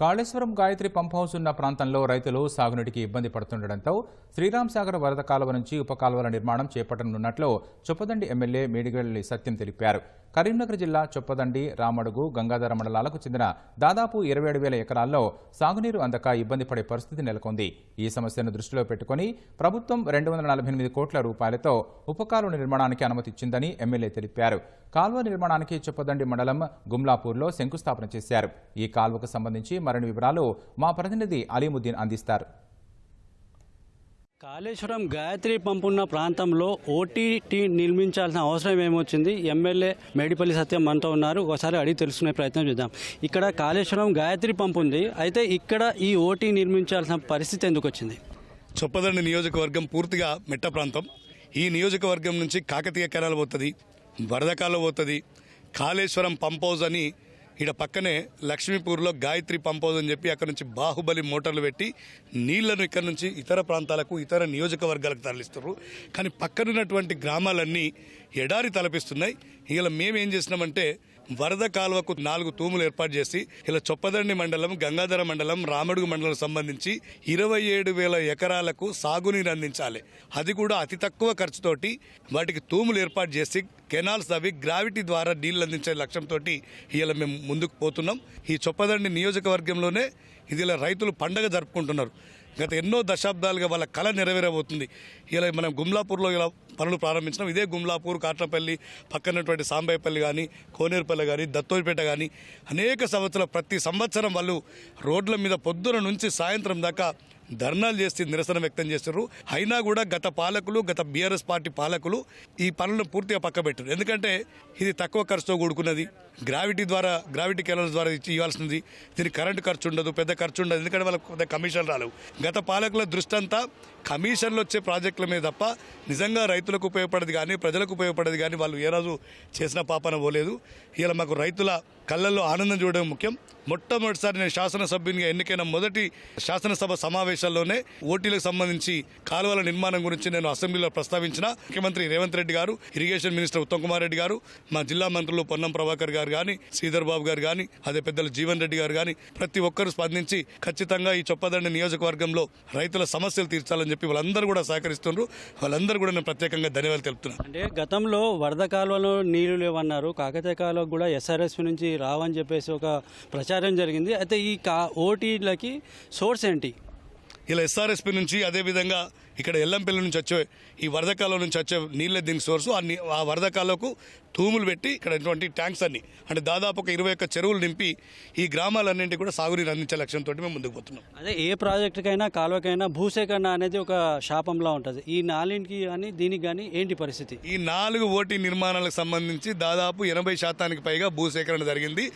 Kaleshwaram Gayatri pump house ఉన్న ప్రాంతంలో రైతులు సాగునీటికి ఇబ్బంది పడుతుండటంతో శ్రీరామ్ సాగర్ వరద కాలువ నుంచి ఉప కాలువల నిర్మాణం చేపట్టనున్నట్లు చొప్పదండి ఎమ్మెల్యే మేడిగల్లి సత్యం తెలిపారు. కరీంనగర్ జిల్లా చొప్పదండి రామడుగు గంగాధర మండలాలకు చెందిన దాదాపు ఇరవై ఏడు వేల ఎకరాల్లో సాగునీరు అందక ఇబ్బంది పడే పరిస్థితి నెలకొంది. ఈ సమస్యను దృష్టిలో పెట్టుకుని ప్రభుత్వం రెండు వందల నలభై ఎనిమిది కోట్ల రూపాయలతో ఉపకాలువ నిర్మాణానికి అనుమతి ఇచ్చిందని ఎమ్మెల్యే తెలిపారు. కాల్వ నిర్మాణానికి చొప్పదండి మండలం గుమ్లాపూర్లో శంకుస్థాపన చేశారు. ఈ కాల్వకు సంబంధించి మరిన్ని వివరాలు మా ప్రతినిధి అలీముద్దీన్ అందిస్తారు. కాళేశ్వరం గాయత్రి పంప్ ఉన్న ప్రాంతంలో ఓటీటీ నిర్మించాల్సిన అవసరం ఏమొచ్చింది? ఎమ్మెల్యే మేడిపల్లి సత్యం మనతో ఉన్నారు. ఒకసారి అడిగి తెలుసుకునే ప్రయత్నం చేద్దాం. ఇక్కడ కాళేశ్వరం గాయత్రి పంప్ ఉంది. అయితే ఇక్కడ ఈ ఓటీ నిర్మించాల్సిన పరిస్థితి ఎందుకు వచ్చింది చొప్పదండి నియోజకవర్గం పూర్తిగా మెట్ట ప్రాంతం. ఈ నియోజకవర్గం నుంచి కాకతీయ కెనాల్ పోతుంది వరదకాల పోతుంది కాళేశ్వరం పంప్ హౌస్ అని ఇక్కడ పక్కనే లక్ష్మీపూర్లో గాయత్రి పంప్ హౌస్ అని చెప్పి అక్కడ నుంచి బాహుబలి మోటార్లు పెట్టి నీళ్ళను ఇక్కడ నుంచి ఇతర ప్రాంతాలకు ఇతర నియోజకవర్గాలకు తరలిస్తారు కానీ పక్కనున్నటువంటి గ్రామాలన్నీ ఎడారి తలపిస్తున్నాయి. ఇలా మేమేం చేసినామంటే వరద కాలువకు నాలుగు తూములు ఏర్పాటు చేసి ఇలా చొప్పదండి మండలం గంగాధర మండలం రామడుగు మండలం సంబంధించి ఇరవై ఏడు వేల ఎకరాలకు సాగునీరు అందించాలి. అది కూడా అతి తక్కువ ఖర్చుతోటి వాటికి తూములు ఏర్పాటు చేసి కెనాల్స్ అవి గ్రావిటీ ద్వారా నీళ్ళు అందించే లక్ష్యంతో ఇలా మేము ముందుకు పోతున్నాం. ఈ చొప్పదండి నియోజకవర్గంలోనే ఇది ఇలా రైతులు పండగ జరుపుకుంటున్నారు. గత ఎన్నో దశాబ్దాలుగా వాళ్ళ కళ నెరవేరబోతుంది. ఇలా మనం గుమ్లాపూర్లో ఇలా పనులు ప్రారంభించినాం. ఇదే గుమ్లాపూర్ కాట్రపల్లి పక్కనటువంటి సాంబాయిపల్లి కానీ కోనేరుపల్లి కానీ దత్తోరిపేట కానీ అనేక సంవత్సరాలు ప్రతి సంవత్సరం వాళ్ళు రోడ్ల మీద పొద్దున నుంచి సాయంత్రం దాకా ధర్నాలు చేసి నిరసన వ్యక్తం చేస్తారు అయినా కూడా గత పాలకులు గత బీఆర్ఎస్ పార్టీ పాలకులు ఈ పనులను పూర్తిగా పక్కబెట్టారు. ఎందుకంటే ఇది తక్కువ ఖర్చుతో కూడుకున్నది. గ్రావిటీ ద్వారా గ్రావిటీ కెనాల్స్ ద్వారా ఇచ్చి ఇవ్వాల్సింది. దీనికి కరెంటు ఖర్చు ఉండదు పెద్ద ఖర్చు ఉండదు. ఎందుకంటే వాళ్ళకి పెద్ద కమిషన్ రాలేవు. గత పాలకుల దృష్టి అంతా కమిషన్లు వచ్చే ప్రాజెక్టుల మీద తప్ప నిజంగా రైతులకు ఉపయోగపడేది కానీ ప్రజలకు ఉపయోగపడదు కానీ వాళ్ళు ఏ రోజు చేసిన పాపన పోలేదు. ఇలా మాకు రైతుల కళ్ళల్లో ఆనందం చూడడం ముఖ్యం. మొట్టమొదటిసారి నేను శాసనసభ్యునిగా ఎన్నికైన మొదటి శాసనసభ సమావేశాల్లోనే ఓటీలకు సంబంధించి కాలువల నిర్మాణం గురించి నేను అసెంబ్లీలో ప్రస్తావించిన ముఖ్యమంత్రి రేవంత్ రెడ్డి గారు ఇరిగేషన్ మినిస్టర్ ఉత్తమ్ కుమార్ రెడ్డి గారు మా జిల్లా మంత్రులు పొన్నం ప్రభాకర్ గారు కానీ శ్రీధర్ బాబు గారు కానీ అదే పెద్దలు జీవన్ రెడ్డి గారు కానీ ప్రతి ఒక్కరు స్పందించి ఖచ్చితంగా ఈ చొప్పదండి నియోజకవర్గంలో రైతుల సమస్యలు తీర్చాలని చెప్పి వాళ్ళందరూ కూడా సహకరిస్తున్నారు వాళ్ళందరూ కూడా నేను ప్రత్యేకంగా ధన్యవాదాలు తెలుపుతున్నాను. అంటే గతంలో వరద కాలువలో నీళ్ళు లేవన్నారు. కాకతీయ కాలువకు కూడా ఎస్ఆర్ఎస్ నుంచి రావని చెప్పేసి ఒక ప్రచారం జరిగింది. అయితే ఈ కా ఓటీలకి సోర్స్ ఏంటి? ఇలా ఎస్ఆర్ఎస్పి నుంచి అదేవిధంగా ఇక్కడ ఎల్లంపల్లి నుంచి వచ్చే ఈ వరదకాలం నుంచి వచ్చే నీళ్ళ దీనికి సోర్సు ఆ ఆ వరదకాలకు తూములు పెట్టి ఇక్కడ ఇటువంటి ట్యాంక్స్ అన్ని అంటే దాదాపు ఒక ఇరవై ఒక్క చెరువులు నింపి ఈ గ్రామాలన్నింటి కూడా సాగునీరు అందించే లక్ష్యంతో మేము ముందుకు పోతున్నాం. అదే ఏ ప్రాజెక్టుకైనా కాలువకైనా భూసేకరణ అనేది ఒక శాపంలా ఉంటుంది. ఈ నాలుగింటికి కానీ దీనికి కానీ ఏంటి పరిస్థితి? ఈ నాలుగు ఓటీ నిర్మాణాలకు సంబంధించి దాదాపు ఎనభై శాతానికి పైగా భూసేకరణ జరిగింది.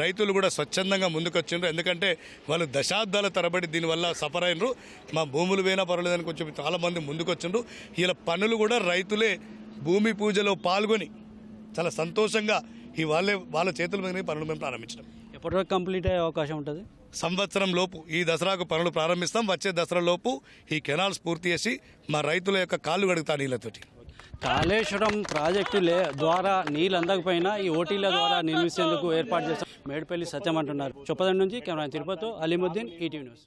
రైతులు కూడా స్వచ్ఛందంగా ముందుకొచ్చిండ్రు. ఎందుకంటే వాళ్ళు దశాబ్దాల తరబడి దీనివల్ల సఫర్ అయినరు. మా భూములు పోయినా పర్వాలేదని కొంచెం చాలా మంది ముందుకొచ్చిండ్రు. ఇలా పనులు కూడా రైతులే భూమి పూజలో పాల్గొని చాలా సంతోషంగా ఈ వాళ్ళే వాళ్ళ చేతుల మీద పనులు మేము ప్రారంభించినాం. ఎప్పటివరకు కంప్లీట్ అయ్యే అవకాశం ఉంటుంది? సంవత్సరం లోపు ఈ దసరాకు పనులు ప్రారంభిస్తాం. వచ్చే దసరా లోపు ఈ కెనాల్స్ పూర్తి చేసి మా రైతుల యొక్క కాళ్ళు కడుగుతా నీళ్ళతోటి. కాళేశ్వరం ప్రాజెక్టు లే ద్వారా నీళ్ళు అందకపోయినా ఈ ఓటీల ద్వారా నిర్మించేందుకు ఏర్పాటు చేస్తాం. మేడిపల్లి సత్యం అంటున్నారు. చొప్పదండి నుంచి camera Tirupati Alimuddin ETV news.